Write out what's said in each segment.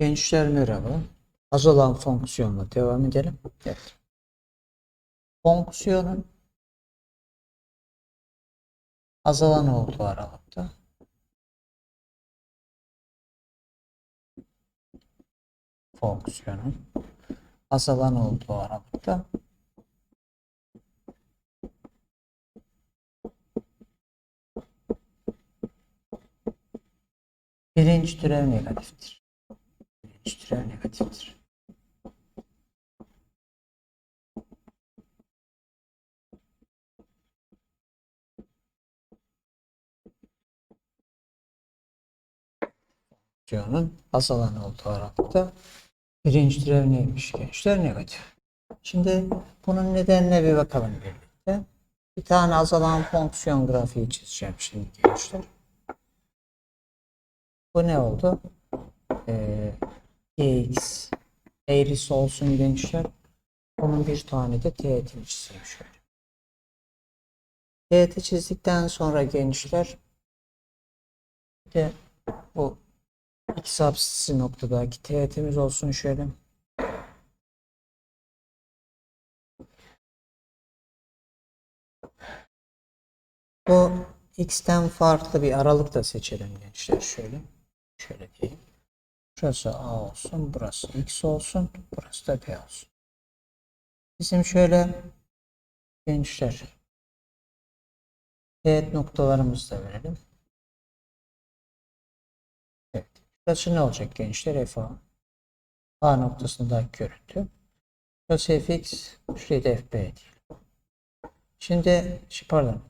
Gençler merhaba. Azalan fonksiyonla devam edelim. Evet. Fonksiyonun azalan olduğu aralıkta fonksiyonun azalan olduğu aralıkta birinci türev negatiftir. Türev negatiftir. fonksiyonun azalan olduğu aralıkta birinci türev neymiş gençler? Negatif. Şimdi bunun nedenine bir bakalım birlikte. Bir tane azalan fonksiyon grafiği çizeceğim şimdi gençler. Bu ne oldu? Ee, gx eğrisi olsun gençler. Bunun bir tane de teğetini çizeyim şöyle. Teğeti çizdikten sonra gençler bir de bu x apsisi noktadaki teğetimiz olsun şöyle. Bu x'ten farklı bir aralık da seçelim gençler şöyle. Şöyle diyeyim. Şurası a olsun, burası x olsun, burası da b olsun. Bizim şöyle gençler teğet noktalarımızı da verelim. Evet. Şurası ne olacak gençler? F A. A noktasındaki görüntü. Şurası fx, şurayı da fb değil. Şimdi, pardon.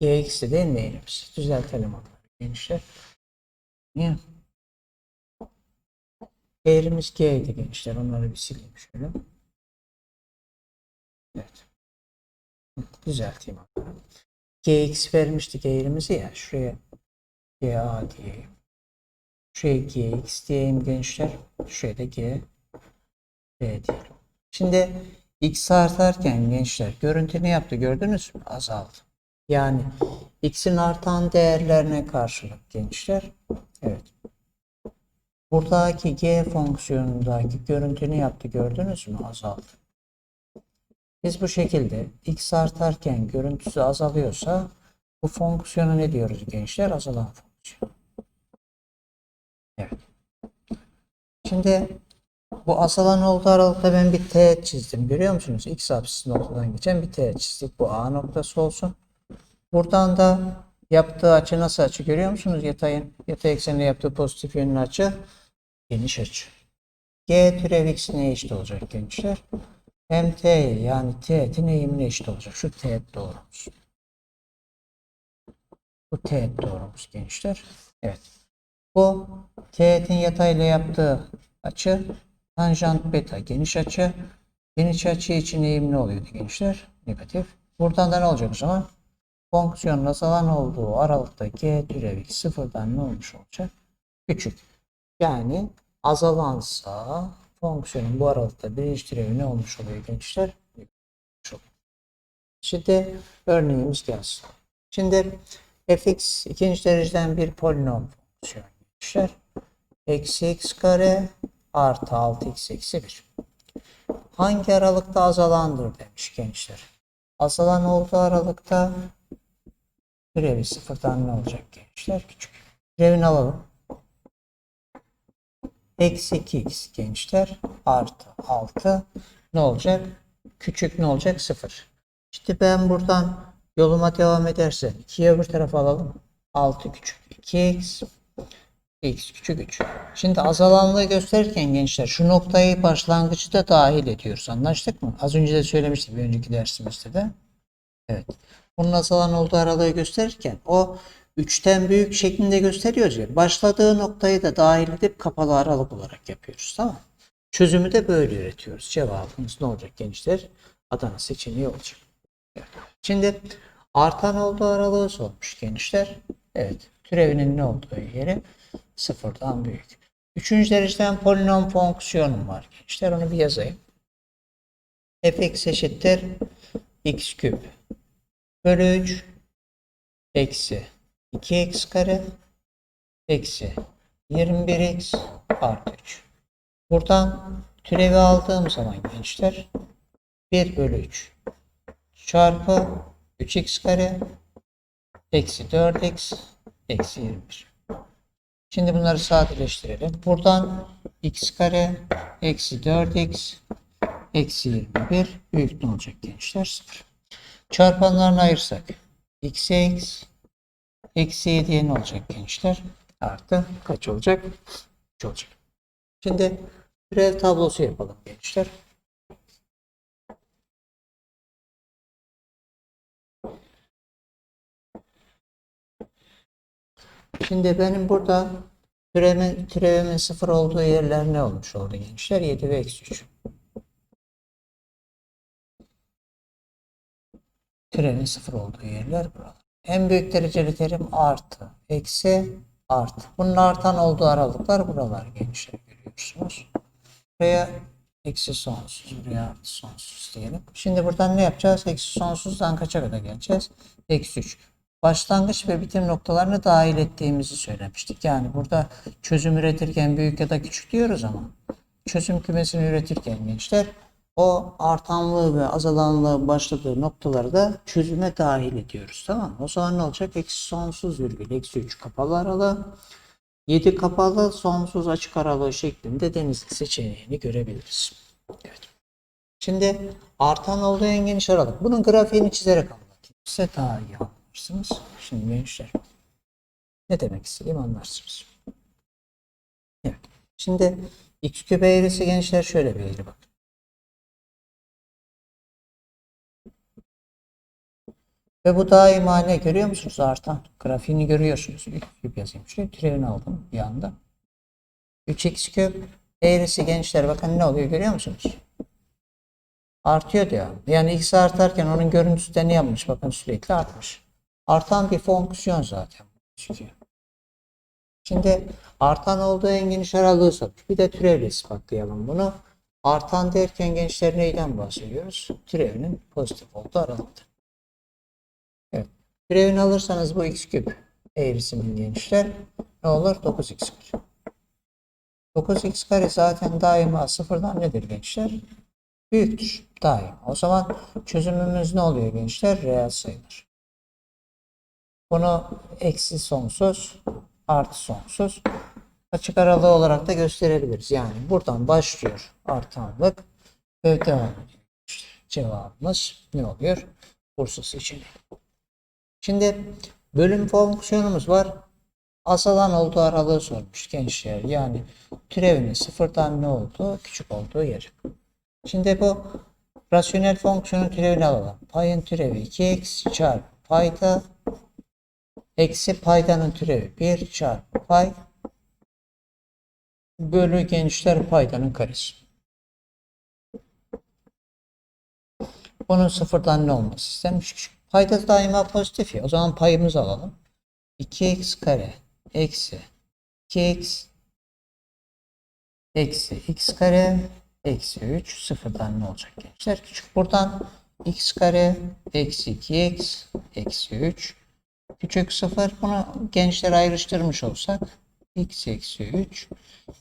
gx'de değil mi eğrimiz? Düzeltelim onları gençler. Niye? Eğrimiz g'ydi gençler. Onları bir sileyim şöyle. Evet. Düzelteyim gx vermiştik eğrimizi ya. Şuraya ga diyeyim. Şuraya gx diyeyim gençler. Şuraya da g b diyelim. Şimdi x artarken gençler görüntü ne yaptı gördünüz mü? Azaldı. Yani x'in artan değerlerine karşılık gençler. Evet. Buradaki g fonksiyonundaki görüntü ne yaptı gördünüz mü? Azaldı. Biz bu şekilde x artarken görüntüsü azalıyorsa bu fonksiyona ne diyoruz gençler? Azalan fonksiyon. Evet. Şimdi bu azalan olduğu aralıkta ben bir teğet çizdim. Görüyor musunuz? X apsisi noktadan geçen bir teğet çizdik. Bu A noktası olsun. Buradan da yaptığı açı nasıl açı görüyor musunuz? Yatayın, yatay ekseninde yaptığı pozitif yönlü açı geniş açı. G türev x neye eşit olacak gençler? Hem t yani teğetin eğimine eşit olacak. Şu teğet doğrumuz. Bu teğet doğrumuz gençler. Evet. Bu teğetin yatayla yaptığı açı tanjant beta geniş açı. Geniş açı için eğim ne oluyordu gençler? Negatif. Buradan da ne olacak o zaman? Fonksiyonun azalan olduğu aralıkta türevi sıfırdan ne olmuş olacak? Küçük. Yani azalansa fonksiyonun bu aralıkta birinci türevi ne olmuş oluyor gençler? Çok. Şimdi örneğimiz gelsin. Şimdi fx ikinci dereceden bir polinom fonksiyon gençler. Eksi x kare artı 6x eksi 1. Hangi aralıkta azalandır demiş gençler. Azalan olduğu aralıkta türevi sıfırdan ne olacak gençler? Küçük. Türevini alalım. Eksi 2x gençler artı 6 ne olacak? Küçük ne olacak? 0. İşte ben buradan yoluma devam edersem 2'ye öbür tarafa alalım. 6 küçük 2x x küçük 3. Şimdi azalanlığı gösterirken gençler şu noktayı başlangıcı da dahil ediyoruz. Anlaştık mı? Az önce de söylemiştim bir önceki dersimizde de. Evet. Bunun azalan olduğu aralığı gösterirken o 3'ten büyük şeklinde gösteriyoruz ya. Başladığı noktayı da dahil edip kapalı aralık olarak yapıyoruz. Tamam Çözümü de böyle üretiyoruz. Cevabımız ne olacak gençler? Adana seçeneği olacak. Evet. Şimdi artan olduğu aralığı sormuş gençler. Evet. Türevinin ne olduğu yeri sıfırdan büyük. Üçüncü dereceden polinom fonksiyonum var gençler. Onu bir yazayım. fx eşittir x küp bölü 3 eksi 2x kare eksi 21x artı 3. Buradan türevi aldığım zaman gençler 1 bölü 3 çarpı 3x kare eksi 4x eksi 21. Şimdi bunları sadeleştirelim. Buradan x kare eksi 4x eksi 21 büyük ne olacak gençler? 0. Çarpanlarını ayırsak x'e x eksi 7'ye ne olacak gençler? Artı kaç olacak? 3 olacak. Şimdi türev tablosu yapalım gençler. Şimdi benim burada türevimin, türevimin sıfır olduğu yerler ne olmuş oldu gençler? 7 ve eksi 3. Türevin sıfır olduğu yerler buralar. En büyük dereceli terim artı, eksi, artı. Bunun artan olduğu aralıklar buralar gençler görüyorsunuz. Buraya eksi sonsuz, buraya artı sonsuz diyelim. Şimdi buradan ne yapacağız? Eksi sonsuzdan kaça kadar geleceğiz? Eksi 3. Başlangıç ve bitim noktalarını dahil ettiğimizi söylemiştik. Yani burada çözüm üretirken büyük ya da küçük diyoruz ama çözüm kümesini üretirken gençler o artanlığı ve azalanlığı başladığı noktaları da çözüme dahil ediyoruz. Tamam mı? O zaman ne olacak? Eksi sonsuz virgül eksi 3 kapalı aralığı 7 kapalı sonsuz açık aralığı şeklinde denizli seçeneğini görebiliriz. Evet. Şimdi artan olduğu en geniş aralık. Bunun grafiğini çizerek anlatayım. Size daha iyi anlarsınız. Şimdi gençler ne demek istediğimi anlarsınız. Evet. Şimdi x küp eğrisi gençler şöyle bir eğri bak. Ve bu daima ne görüyor musunuz? Artan. Grafiğini görüyorsunuz. 3 küp yazayım. Şöyle türevini aldım bir anda. 3x küp eğrisi gençler bakın ne oluyor görüyor musunuz? Artıyor diyor. Yani x artarken onun görüntüsü de ne yapmış? Bakın sürekli artmış. Artan bir fonksiyon zaten. Şimdi artan olduğu en geniş aralığı sormuş. Bir de türevle ispatlayalım bunu. Artan derken gençler neyden bahsediyoruz? Türevinin pozitif olduğu aralıkta. Türevini alırsanız bu x küp eğrisinin gençler ne olur? 9x kare. 9x kare zaten daima sıfırdan nedir gençler? Büyüktür. Daima. O zaman çözümümüz ne oluyor gençler? Reel sayılar. Bunu eksi sonsuz artı sonsuz açık aralığı olarak da gösterebiliriz. Yani buradan başlıyor artanlık ve devam ediyor. Cevabımız ne oluyor? Bursa seçeneği. Şimdi bölüm fonksiyonumuz var. Azalan olduğu aralığı sormuş gençler. Yani türevinin sıfırdan ne olduğu, küçük olduğu yer. Şimdi bu rasyonel fonksiyonun türevini alalım. Payın türevi 2x çarpı payda eksi paydanın türevi 1 çarpı pay bölü gençler paydanın karesi. Bunun sıfırdan ne olması istenmiş? Küçük. Payda daima pozitif ya. O zaman payımızı alalım. 2x kare eksi 2x eksi x kare eksi 3 sıfırdan ne olacak gençler? Küçük buradan x kare eksi 2x eksi 3 küçük sıfır bunu gençler ayrıştırmış olsak x eksi 3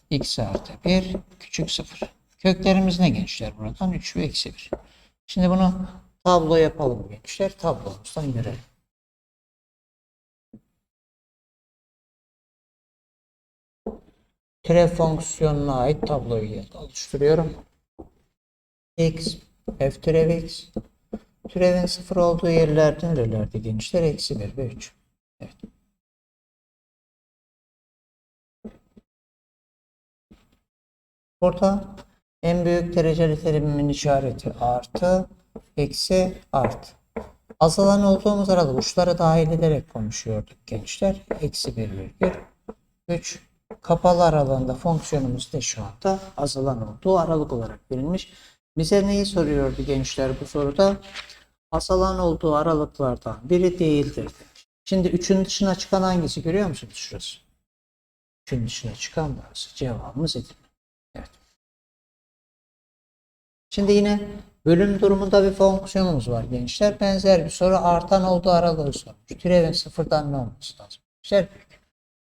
x artı 1 küçük sıfır. Köklerimiz ne gençler buradan? 3 ve eksi 1. Şimdi bunu tablo yapalım gençler. Tablomuzdan görelim. Türev fonksiyonuna ait tabloyu oluşturuyorum. x f türev x türevin sıfır olduğu yerler nerelerde gençler? Eksi 1 ve 3. Evet. Burada en büyük dereceli terimin işareti artı, eksi, artı. Azalan olduğumuz arada uçları dahil ederek konuşuyorduk gençler. Eksi 1 virgül 3 kapalı aralığında fonksiyonumuz da şu anda azalan olduğu aralık olarak verilmiş. Bize neyi soruyordu gençler bu soruda? Azalan olduğu aralıklardan biri değildir. Şimdi 3'ün dışına çıkan hangisi görüyor musunuz şurası? 3'ün dışına çıkan burası. Cevabımız Edirne. Evet. Şimdi yine bölüm durumunda bir fonksiyonumuz var gençler. Benzer bir soru artan olduğu aralığı sormuş. Türevin sıfırdan ne olması lazım? Büyük.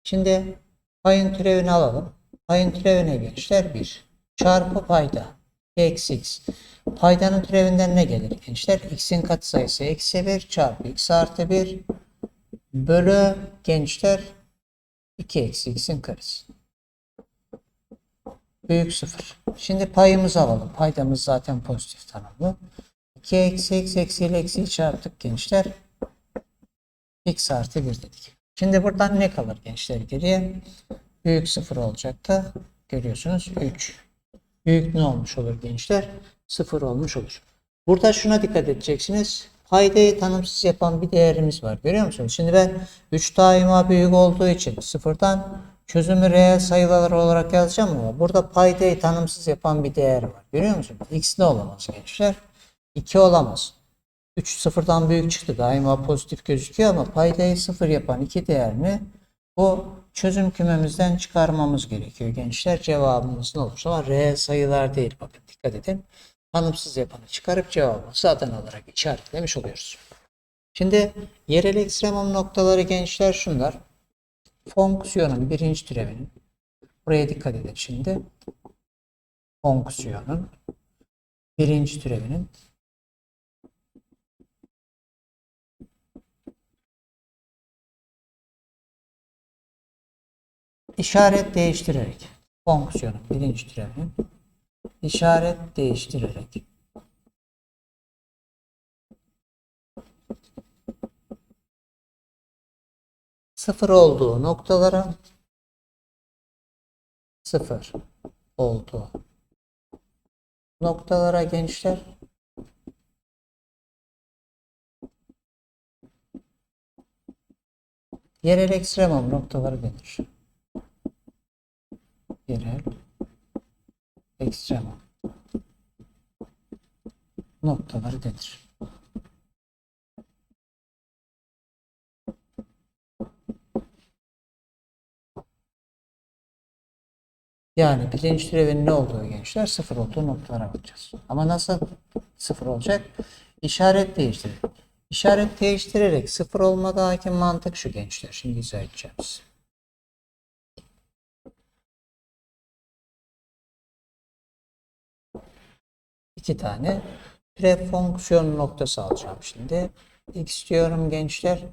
Şimdi payın türevini alalım. Payın türevine gençler 1. çarpı payda eksi x. Paydanın türevinden ne gelir gençler? x'in katsayısı eksi 1 çarpı x artı 1 bölü gençler 2 eksi x'in karesi. Büyük 0. Şimdi payımızı alalım. Paydamız zaten pozitif tanımlı. 2 eksi x eksi ile eksiyi çarptık gençler. x artı 1 dedik. Şimdi buradan ne kalır gençler geriye? Büyük 0 olacaktı. Görüyorsunuz 3. Büyük ne olmuş olur gençler? 0 olmuş olur. Burada şuna dikkat edeceksiniz. Paydayı tanımsız yapan bir değerimiz var. Görüyor musunuz? Şimdi ben 3 daima büyük olduğu için sıfırdan çözümü reel sayılar olarak yazacağım ama burada paydayı tanımsız yapan bir değer var. Görüyor musunuz? X ne olamaz gençler? 2 olamaz. 3 sıfırdan büyük çıktı. Daima pozitif gözüküyor ama paydayı sıfır yapan iki değerini bu çözüm kümemizden çıkarmamız gerekiyor gençler. Cevabımız ne olursa ama reel sayılar değil. Bakın dikkat edin. Tanımsız yapanı çıkarıp cevabımızı adını alarak işaretlemiş oluyoruz. Şimdi yerel ekstremum noktaları gençler şunlar. Fonksiyonun birinci türevinin buraya dikkat edin şimdi. Fonksiyonun birinci türevinin işaret değiştirerek fonksiyonun birinci türevinin işaret değiştirerek sıfır olduğu noktalara sıfır olduğu noktalara gençler yerel ekstremum noktaları denir. Yerel ekstremum noktaları denir. Yani birinci türevin ne olduğu gençler sıfır olduğu noktalara bakacağız. Ama nasıl sıfır olacak? İşaret değiştirerek. İşaret değiştirerek sıfır olmadaki mantık şu gençler. Şimdi izah edeceğim size. iki tane türev fonksiyon noktası alacağım şimdi. X diyorum gençler.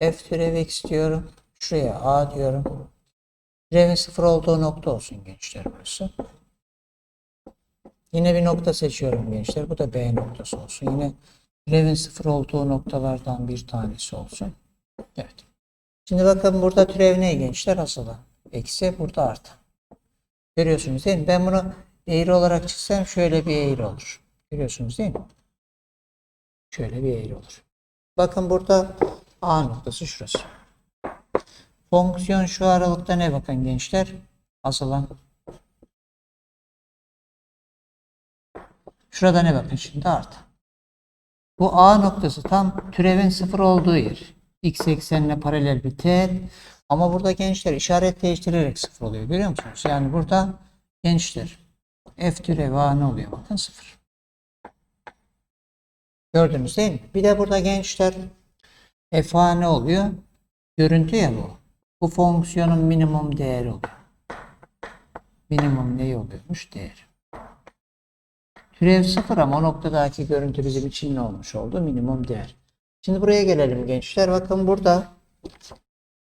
F türev X diyorum. Şuraya A diyorum. Türevin sıfır olduğu nokta olsun gençler burası. Yine bir nokta seçiyorum gençler. Bu da B noktası olsun. Yine türevin sıfır olduğu noktalardan bir tanesi olsun. Evet. Şimdi bakın burada türev ne gençler? Aslında eksi burada artı. Görüyorsunuz değil mi? Ben bunu eğri olarak çizsem şöyle bir eğri olur. Görüyorsunuz değil mi? Şöyle bir eğri olur. Bakın burada A noktası şurası. Fonksiyon şu aralıkta ne bakın gençler? Azalan. Şurada ne bakın şimdi artı. Bu A noktası tam türevin sıfır olduğu yer. X eksenine paralel bir teğet. Ama burada gençler işaret değiştirerek sıfır oluyor. Görüyor musunuz? Yani burada gençler f türevi a ne oluyor? Bakın sıfır. Gördünüz değil mi? Bir de burada gençler f a ne oluyor? Görüntü ya bu. Bu fonksiyonun minimum değeri oluyor. Minimum ne oluyormuş? Değer. Türev sıfır ama o noktadaki görüntü bizim için ne olmuş oldu? Minimum değer. Şimdi buraya gelelim gençler. Bakın burada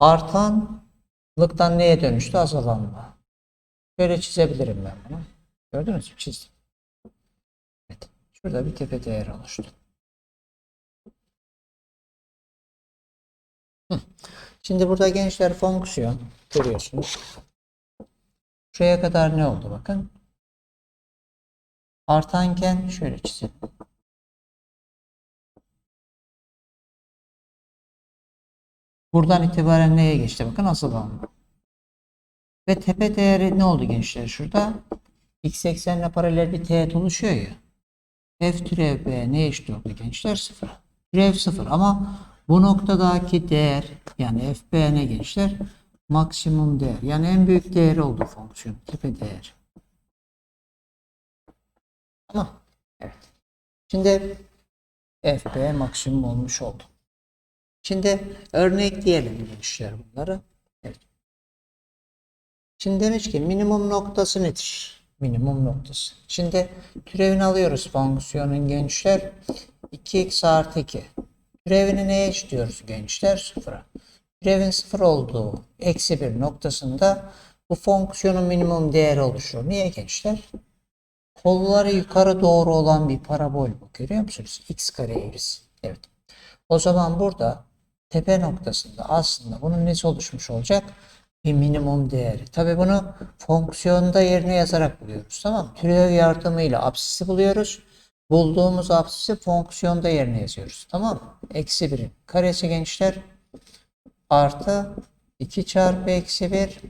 artanlıktan neye dönüştü? Azalanma. Böyle çizebilirim ben bunu. Gördünüz mü? Çizdim. Evet. Şurada bir tepe değer oluştu. Hı. Şimdi burada gençler fonksiyon görüyorsunuz. Şuraya kadar ne oldu bakın. Artanken şöyle çizelim. Buradan itibaren neye geçti? Bakın azalanma. Ve tepe değeri ne oldu gençler şurada? X eksenine paralel bir teğet oluşuyor ya. F türev B ne eşit oldu gençler? Sıfır. Türev sıfır ama bu noktadaki değer yani FB ne gençler? Maksimum değer. Yani en büyük değeri oldu fonksiyon. Tepe değer. Tamam. Evet. Şimdi FB maksimum olmuş oldu. Şimdi örnekleyelim gençler bunları. Evet. Şimdi demiş ki minimum noktası nedir? minimum noktası. Şimdi türevini alıyoruz fonksiyonun gençler. 2x artı 2. Türevini neye eşitliyoruz gençler? Sıfıra. Türevin sıfır olduğu eksi bir noktasında bu fonksiyonun minimum değeri oluşur. Niye gençler? Kolları yukarı doğru olan bir parabol bu. Görüyor musunuz? x kare eğrisi. Evet. O zaman burada tepe noktasında aslında bunun nesi oluşmuş olacak? Bir minimum değeri. Tabii bunu fonksiyonda yerine yazarak buluyoruz. Tamam mı? Türev yardımıyla absisi buluyoruz. Bulduğumuz absisi fonksiyonda yerine yazıyoruz. Tamam mı? Eksi 1'in karesi gençler artı 2 çarpı eksi 1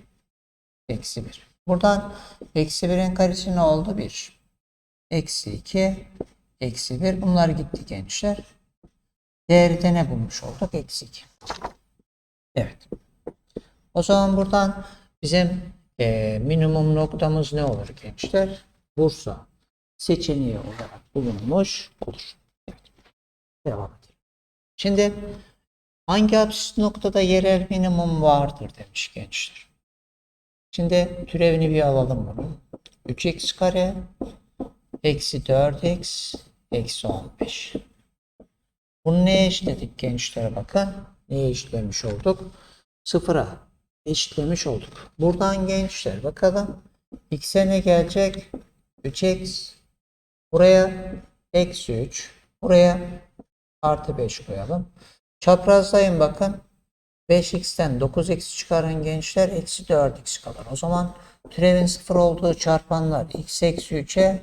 eksi 1. Buradan eksi 1'in karesi ne oldu? 1. Eksi 2 eksi 1. Bunlar gitti gençler. Değeri de ne bulmuş olduk? Eksi 2. Evet. O zaman buradan bizim eee, minimum noktamız ne olur gençler? Bursa seçeneği olarak bulunmuş olur. Evet. Devam edelim. Şimdi hangi apsis noktada yerel minimum vardır demiş gençler. Şimdi türevini bir alalım bunun. 3x kare eksi 4x eksi 15. Bunu neye eşitledik gençlere bakın. Neye eşitlemiş olduk? Sıfıra eşitlemiş olduk. Buradan gençler bakalım. X'e ne gelecek? 3x. Buraya eksi 3. Buraya artı 5 koyalım. Çaprazdayım bakın. 5x'ten 9x çıkarın gençler. Eksi 4x kalır. O zaman türevin sıfır olduğu çarpanlar x eksi 3'e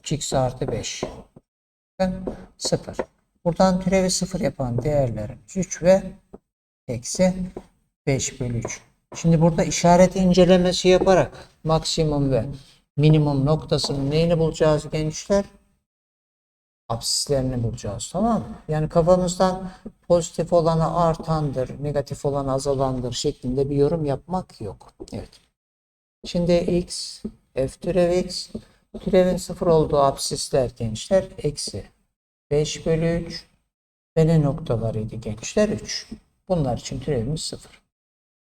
3x artı 5. Bakın 0. Buradan türevi 0 yapan değerlerimiz 3 ve eksi 5 bölü 3. Şimdi burada işaret incelemesi yaparak maksimum ve minimum noktasının neyini bulacağız gençler? Absislerini bulacağız tamam mı? Yani kafamızdan pozitif olanı artandır, negatif olan azalandır şeklinde bir yorum yapmak yok. Evet. Şimdi x, f türev x, türevin sıfır olduğu absisler gençler eksi 5 bölü 3 ve ne noktalarıydı gençler 3. Bunlar için türevimiz 0.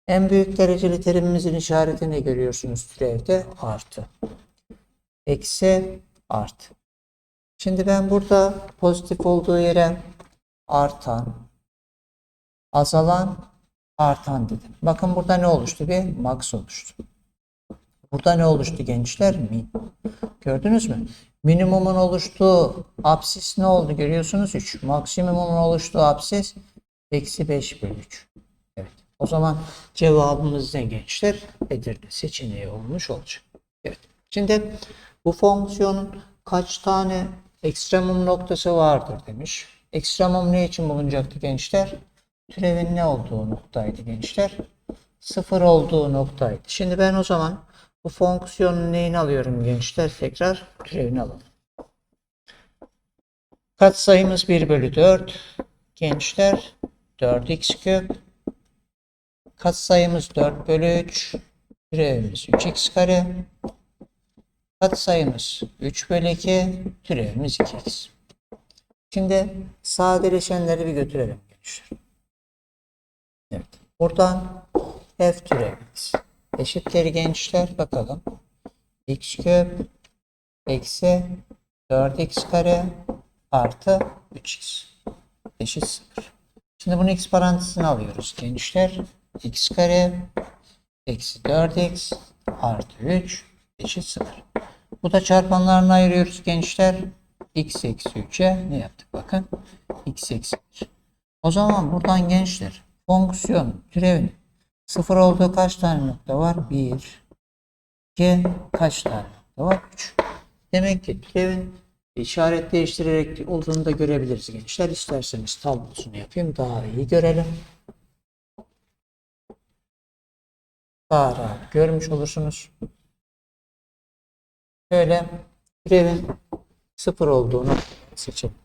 En büyük dereceli terimimizin işaretini görüyorsunuz türevde artı. Eksi artı. Şimdi ben burada pozitif olduğu yere artan, azalan, artan dedim. Bakın burada ne oluştu? Bir max oluştu. Burada ne oluştu gençler? Min. Gördünüz mü? Minimumun oluştuğu apsis ne oldu görüyorsunuz? 3. Maksimumun oluştuğu apsis eksi 5 bölü 3. O zaman cevabımız ne gençler? Edirne seçeneği olmuş olacak. Evet. Şimdi bu fonksiyonun kaç tane ekstremum noktası vardır demiş. Ekstremum ne için bulunacaktı gençler? Türevin ne olduğu noktaydı gençler? Sıfır olduğu noktaydı. Şimdi ben o zaman bu fonksiyonun neyini alıyorum gençler? Tekrar türevini alalım. Katsayımız 1 bölü 4. Gençler 4x küp. Katsayımız 4 bölü 3. Türevimiz 3x kare. Katsayımız 3 bölü 2. Türevimiz 2x. Şimdi sadeleşenleri bir götürelim. Evet. Buradan f türevimiz eşittir gençler bakalım. x küp eksi 4x kare artı 3x eşit 0. Şimdi bunu x parantezine alıyoruz gençler. X kare eksi 4x artı 3 eşit 0. Bu da çarpanlarını ayırıyoruz gençler. x eksi 3'e ne yaptık bakın. x eksi 1. O zaman buradan gençler fonksiyon türevin sıfır olduğu kaç tane nokta var? 1 2 kaç tane nokta var? 3. Demek ki türevin işaret değiştirerek olduğunu da görebiliriz gençler. İsterseniz tablosunu yapayım daha iyi görelim. Daha görmüş olursunuz. Şöyle türevin sıfır olduğunu seçelim.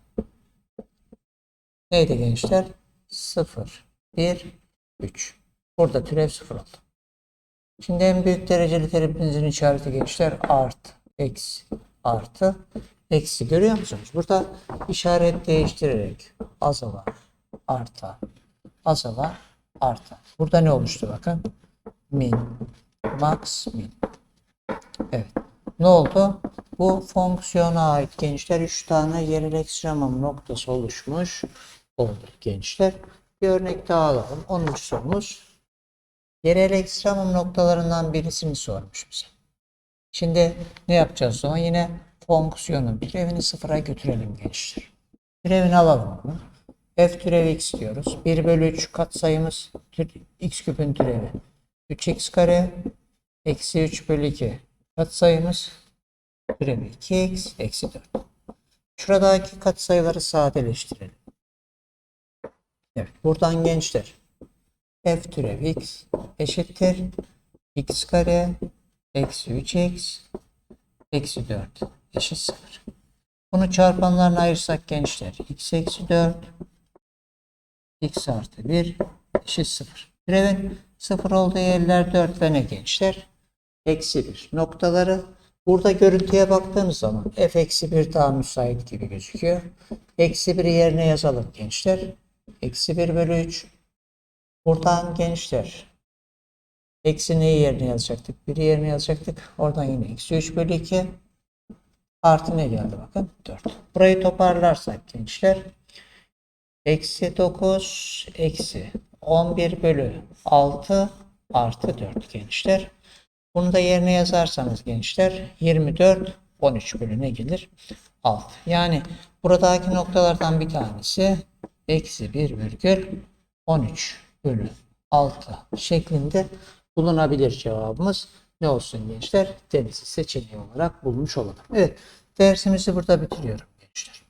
Neydi gençler? 0, 1, 3. Burada türev 0 oldu. Şimdi en büyük dereceli terimimizin işareti gençler artı, eksi, artı, eksi. Görüyor musunuz? Burada işaret değiştirerek azalan, arta, azalan, arta. Burada ne oluştu bakın? Min, max, min. Evet. Ne oldu? Bu fonksiyona ait gençler 3 tane yerel ekstremum noktası oluşmuş oldu gençler. Bir örnek daha alalım. 10. sorumuz. Yerel ekstremum noktalarından birisini sormuş bize. Şimdi ne yapacağız zaman? Yine fonksiyonun türevini sıfıra götürelim gençler. Türevini alalım bunu. f türevi x diyoruz. 1 bölü 3 katsayımız x küpün türevi. 3x kare eksi 3 bölü 2 katsayımız türevi 2x eksi 4. Şuradaki katsayıları sadeleştirelim. Evet buradan gençler f türevi x eşittir x kare eksi 3x eksi 4 eşit 0. Bunu çarpanlarına ayırsak gençler x eksi 4 x artı 1 eşit 0. Türevin 0 olduğu yerler 4 ve ne gençler? Eksi 1 noktaları. Burada görüntüye baktığımız zaman f eksi 1 daha müsait gibi gözüküyor. Eksi 1'i yerine yazalım gençler. Eksi 1 bölü 3. Buradan gençler Eksi neyi yerine yazacaktık? 1'i yerine yazacaktık. Oradan yine eksi 3 bölü 2 artı ne geldi bakın? 4. Burayı toparlarsak gençler eksi 9 eksi 11 bölü 6 artı 4 gençler. Bunu da yerine yazarsanız gençler 24 13 bölü ne gelir? 6. Yani buradaki noktalardan bir tanesi eksi 1 virgül 13 bölü 6 şeklinde bulunabilir cevabımız. Ne olsun gençler? Denizli seçeneği olarak bulmuş olalım. Evet dersimizi burada bitiriyorum gençler.